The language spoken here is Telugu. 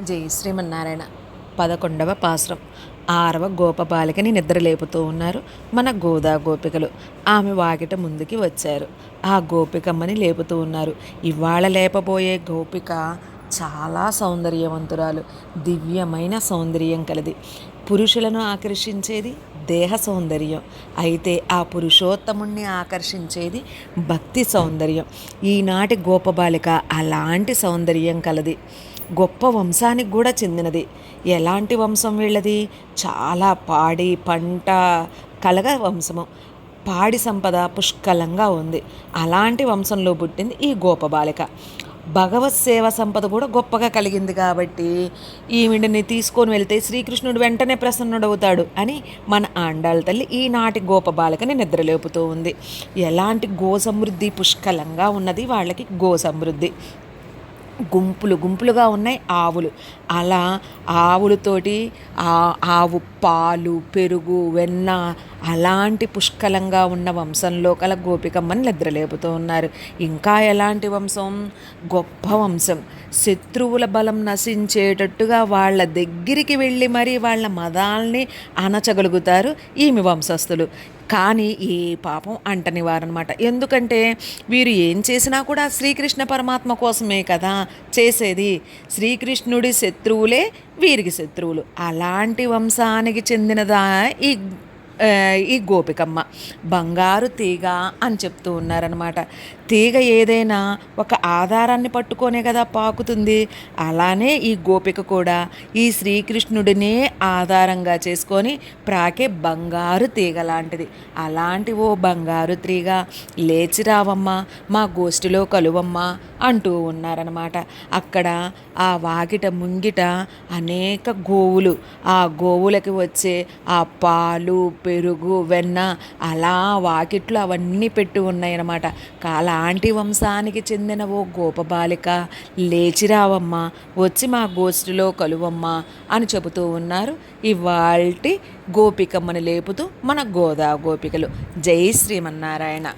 జై శ్రీమన్నారాయణ. పదకొండవ పాసురం ఆరవ గోపబాలికని నిద్రలేపుతూ ఉన్నారు మన గోదా గోపికలు. ఆమె వాకిట ముందుకి వచ్చారు. ఆ గోపికమ్మని లేపుతూ ఉన్నారు. ఇవాళ లేపబోయే గోపిక చాలా సౌందర్యవంతురాలు. దివ్యమైన సౌందర్యం కలది. పురుషులను ఆకర్షించేది దేహ సౌందర్యం. అయితే ఆ పురుషోత్తముణ్ణి ఆకర్షించేది భక్తి సౌందర్యం. ఈనాటి గోపబాలిక అలాంటి సౌందర్యం కలది. గొప్ప వంశానికి కూడా చెందినది. ఎలాంటి వంశం వీళ్ళది? చాలా పాడి పంట కలగ వంశము. పాడి సంపద పుష్కలంగా ఉంది. అలాంటి వంశంలో పుట్టింది ఈ గోపబాలిక భగవత్ సేవ సంపద కూడా గొప్పగా కలిగింది కాబట్టి ఈవిడిని తీసుకొని వెళ్తే శ్రీకృష్ణుడు వెంటనే ప్రసన్నుడవుతాడు అని మన ఆండాళ్ళ తల్లి ఈనాటి గోపబాలికని నిద్రలేపుతూ ఉంది. ఎలాంటి గో సమృద్ధి పుష్కలంగా ఉన్నది వాళ్ళకి గో సమృద్ధి గుంపులు గుంపులుగా ఉన్నాయి ఆవులు. అలా ఆవులతోటి ఆ ఆవు పాలు పెరుగు వెన్న అలాంటి పుష్కలంగా ఉన్న వంశంలో కల గోపికమ్మని నిద్రలేపుతూ ఉన్నారు. ఇంకా ఎలాంటి వంశం? గొప్ప వంశం. శత్రువుల బలం నశించేటట్టుగా వాళ్ళ దగ్గరికి వెళ్ళి మరీ వాళ్ళ మదాల్ని అణచగలుగుతారు ఈమె వంశస్థులు. కానీ ఏ పాపం అంటని వారనమాట ఎందుకంటే వీరు ఏం చేసినా కూడా శ్రీకృష్ణ పరమాత్మ కోసమే కదా చేసేది. శ్రీకృష్ణుడి శత్రువులే వీరికి శత్రువులు. అలాంటి వంశానికి చెందినదా ఈ ఈ గోపికమ్మ బంగారు తీగ అని చెప్తూ ఉన్నారనమాట తీగ ఏదైనా ఒక ఆధారాన్ని పట్టుకొనే కదా పాకుతుంది. అలానే ఈ గోపిక కూడా ఈ శ్రీకృష్ణుడినే ఆధారంగా చేసుకొని ప్రాకే బంగారు తీగ లాంటిది. అలాంటి ఓ బంగారు తీగ లేచిరావమ్మా మా గోష్ఠిలో కలువమ్మా అంటూ ఉన్నారనమాట అక్కడ ఆ వాకిట ముంగిట అనేక గోవులు ఆ గోవులకి వచ్చే ఆ పాలు పెరుగు వెన్న అలా వాకిట్లు అవన్నీ పెట్టి ఉన్నాయన్నమాట. కాలాంటి వంశానికి చెందిన ఓ గోపబాలిక లేచిరావమ్మ వచ్చి మా గోష్ఠిలో కలువమ్మ అని చెబుతూ ఉన్నారు. ఇవాల్టి గోపికమ్మని లేపుతూ మన గోదా గోపికలు జై శ్రీమన్నారాయణ.